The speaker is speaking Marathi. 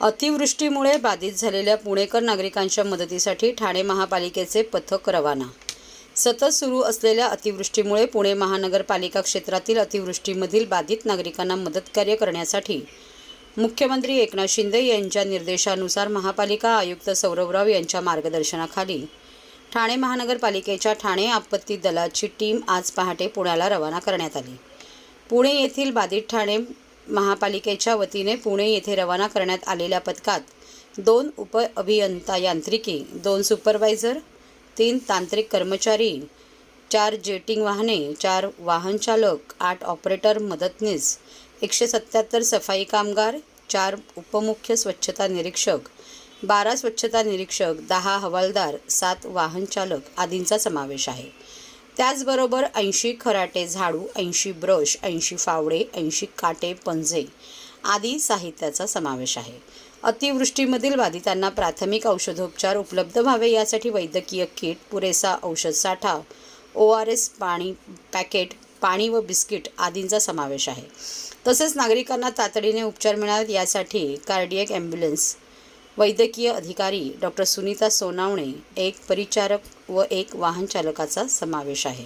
अतिवृष्टीमुळे बाधित झालेल्या पुणेकर नागरिकांच्या मदतीसाठी ठाणे महापालिकेचे पथक रवाना. सतत सुरू असलेल्या अतिवृष्टीमुळे पुणे महानगरपालिका क्षेत्रातील अतिवृष्टीमधील बाधित नागरिकांना मदतकार्य करण्यासाठी मुख्यमंत्री एकनाथ शिंदे यांच्या निर्देशानुसार महापालिका आयुक्त सौरभराव यांच्या मार्गदर्शनाखाली ठाणे महानगरपालिकेच्या ठाणे आपत्ती दलाची टीम आज पहाटे पुण्याला रवाना करण्यात आली. पुणे येथील बाधित ठाणे महापालिकेच्या वतीने पुणे येथे रवाना करण्यात आलेल्या पथकात दोन उप अभियंता यांत्रिकी दोन सुपरवायझर तीन तांत्रिक कर्मचारी चार जेटिंग वाहने चार वाहन चालक आठ ऑपरेटर मदतनीस एकशे सत्याहत्तर सफाई कामगार चार उपमुख्य स्वच्छता निरीक्षक बारा स्वच्छता निरीक्षक दहा हवालदार सात वाहन चालक आदींचा समावेश आहे. त्याचबरोबर ऐंशी खराटे झाडू ऐंशी ब्रश ऐंशी फावडे ऐंशी काटे पंजे आदी साहित्याचा समावेश आहे. अतिवृष्टीमधील बाधितांना प्राथमिक औषधोपचार उपलब्ध व्हावे यासाठी वैद्यकीय किट पुरेसा औषध साठा ओ आर एस पाणी पॅकेट पाणी व बिस्किट आदींचा समावेश आहे. तसेच नागरिकांना तातडीने उपचार मिळावेत यासाठी कार्डियक ॲम्ब्युलन्स वैद्यकीय अधिकारी डॉक्टर सुनीता सोनावणे एक परिचारक व एक वाहनचालकाचा समावेश आहे.